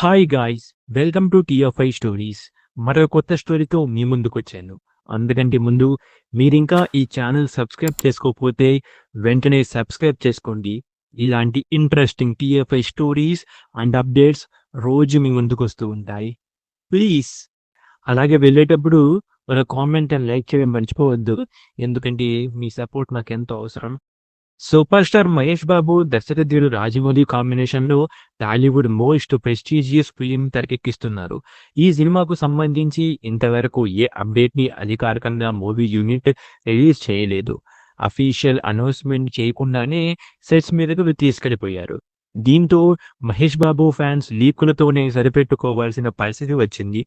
Hi guys welcome to TFI stories మరో కొత్త స్టోరీతో మీ ముందుకు వచ్చాను అందుకంటే ముందు మీరింకా ఈ ఛానల్ సబ్స్క్రైబ్ చేసుకోకపోతే వెంటనే సబ్స్క్రైబ్ చేసుకోండి. ఇలాంటి interesting TFI stories and updates రోజు మీ ముందుకు వస్తూ ఉంటాయి. ప్లీజ్ అలాగే వెళ్ళేటప్పుడు ఒక కామెంట్ అండ్ లైక్ చేయడం మర్చిపోవద్దు. ఎందుకంటే మీ సపోర్ట్ నాకు ఎంతో అవసరం. సూపర్ స్టార్ మహేష్ బాబు దర్శకధీరుడు రాజమౌళి కాంబినేషన్లో టాలీవుడ్ మోస్ట్ ప్రెస్టీజియస్ ఫిలిం తెరకెక్కిస్తున్నారు. ఈ సినిమాకు సంబంధించి ఇంతవరకు ఏ అప్డేట్ని అధికారికంగా మూవీ యూనిట్ రిలీజ్ చేయలేదు. అఫీషియల్ అనౌన్స్మెంట్ చేయకుండానే సెట్స్ మీదకు తీసుకెళ్ళిపోయారు. దీంతో మహేష్ బాబు ఫ్యాన్స్ లీకులతోనే సరిపెట్టుకోవాల్సిన పరిస్థితి వచ్చింది.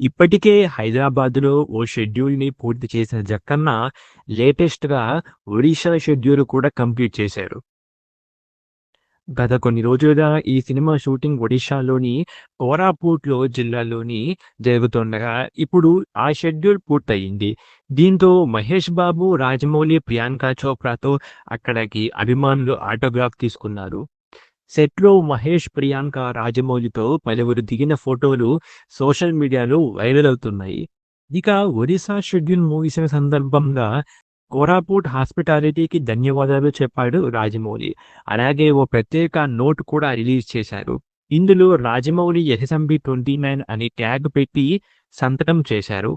ఇప్పటికే హైదరాబాద్లో ఓ షెడ్యూల్ని పూర్తి చేసిన జక్కన్న లేటెస్ట్గా ఒడిషా షెడ్యూల్ కూడా కంప్లీట్ చేశారు. గత కొన్ని రోజులుగా ఈ సినిమా షూటింగ్ ఒడిషాలోని కోరాపూట్లో జిల్లాలోని జరుగుతుండగా ఇప్పుడు ఆ షెడ్యూల్ పూర్తయింది. దీంతో మహేష్ బాబు రాజమౌళి ప్రియాంక చోప్రాతో అక్కడికి అభిమానులు ఆటోగ్రాఫ్ తీసుకున్నారు. సెట్లో మహేష్ ప్రియాంక రాజమౌళితో పలువురు దిగిన ఫోటోలు సోషల్ మీడియాలో వైరల్ అవుతున్నాయి. ఇక ఒడిశా షెడ్యూల్ ముగిసిన సందర్భంగా కోరాపూట్ హాస్పిటాలిటీకి ధన్యవాదాలు చెప్పాడు రాజమౌళి. అలాగే ఓ ప్రత్యేక నోట్ కూడా రిలీజ్ చేశారు. ఇందులో రాజమౌళి ఎస్ఎస్ఎంబి ట్వంటీ నైన్ అని ట్యాగ్ పెట్టి సంతకం చేశారు.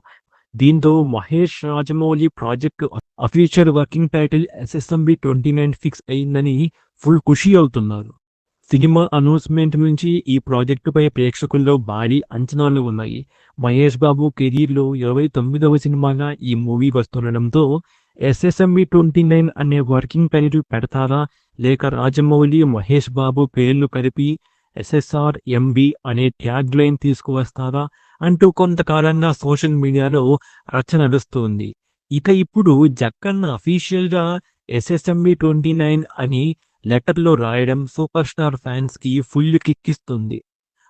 దీంతో Mahesh Rajamouli project official working title SSMB twenty nine fix అయిందని ఫుల్ ఖుషి అవుతున్నారు. సినిమా అనౌన్స్మెంట్ నుంచి ఈ ప్రాజెక్టుపై ప్రేక్షకుల్లో భారీ అంచనాలు ఉన్నాయి. మహేష్ బాబు కెరీర్లో ఇరవై తొమ్మిదవ సినిమాగా ఈ మూవీ వస్తుండడంతో ఎస్ఎస్ఎంబి ట్వంటీ నైన్ అనే వర్కింగ్ పేరు పెడతారా లేక రాజమౌళి మహేష్ బాబు పేర్లు కలిపి ఎస్ఎస్ఆర్ ఎంబి అనే ట్యాగ్ లైన్ తీసుకువస్తారా అంటూ కొంతకాలంగా సోషల్ మీడియాలో రచ్చ నడుస్తుంది. ఇక ఇప్పుడు జక్కన్న అఫీషియల్గా ఎస్ఎస్ఎంబి ట్వంటీ నైన్ అని లెటర్లో రాయడం సూపర్ స్టార్ ఫ్యాన్స్కి ఫుల్ కిక్కిస్తుంది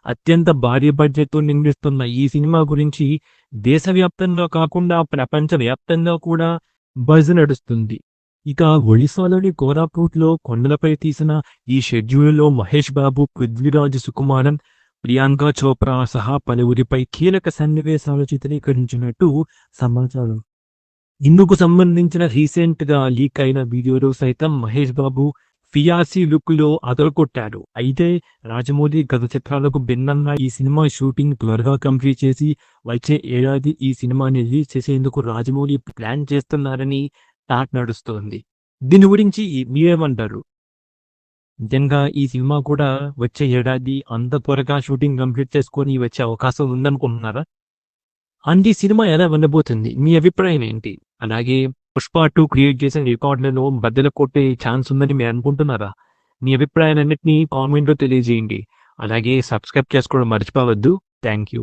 అత్యంత భారీ బడ్జెట్తో నిర్మిస్తున్న ఈ సినిమా గురించి దేశవ్యాప్తంగా కాకుండా ప్రపంచ వ్యాప్తంగా కూడా బజ్ నడుస్తుంది. ఇక ఒడిశాలోని కోరాపూట్లో కొండలపై తీసిన ఈ షెడ్యూల్లో మహేష్ బాబు పృథ్వీరాజ్ సుకుమారన్ ప్రియాంక చోప్రా సహా పలువురిపై కీలక సన్నివేశాలు చిత్రీకరించినట్టు సమాచారం. ఇందుకు సంబంధించిన రీసెంట్గా లీక్ అయిన వీడియోలో సైతం మహేష్ బాబు ఫియాసి లుక్లో అదరకొట్టాడు అయితే రాజమౌళి గత చిత్రాలకు భిన్నంగా ఈ సినిమా షూటింగ్ త్వరగా కంప్లీట్ చేసి వచ్చే ఏడాది ఈ సినిమాని రిలీజ్ చేసేందుకు రాజమౌళి ప్లాన్ చేస్తున్నారని టాక్ నడుస్తోంది. దీని గురించి మీరేమంటారు? నిజంగా ఈ సినిమా కూడా వచ్చే ఏడాది అంత త్వరగా షూటింగ్ కంప్లీట్ చేసుకొని వచ్చే అవకాశం ఉందనుకుంటున్నారా? అండ్ ఈ సినిమా ఎలా ఉండబోతుంది? మీ అభిప్రాయం ఏంటి? అలాగే పుష్ప టూ క్రియేట్ చేసిన రికార్డులను బద్దలు కొట్టే ఛాన్స్ ఉందని మీరు అనుకుంటున్నారా? మీ అభిప్రాయాలన్నింటినీ కామెంట్లో తెలియజేయండి. అలాగే సబ్స్క్రైబ్ చేసుకోవడం మర్చిపోవద్దు. Thank you.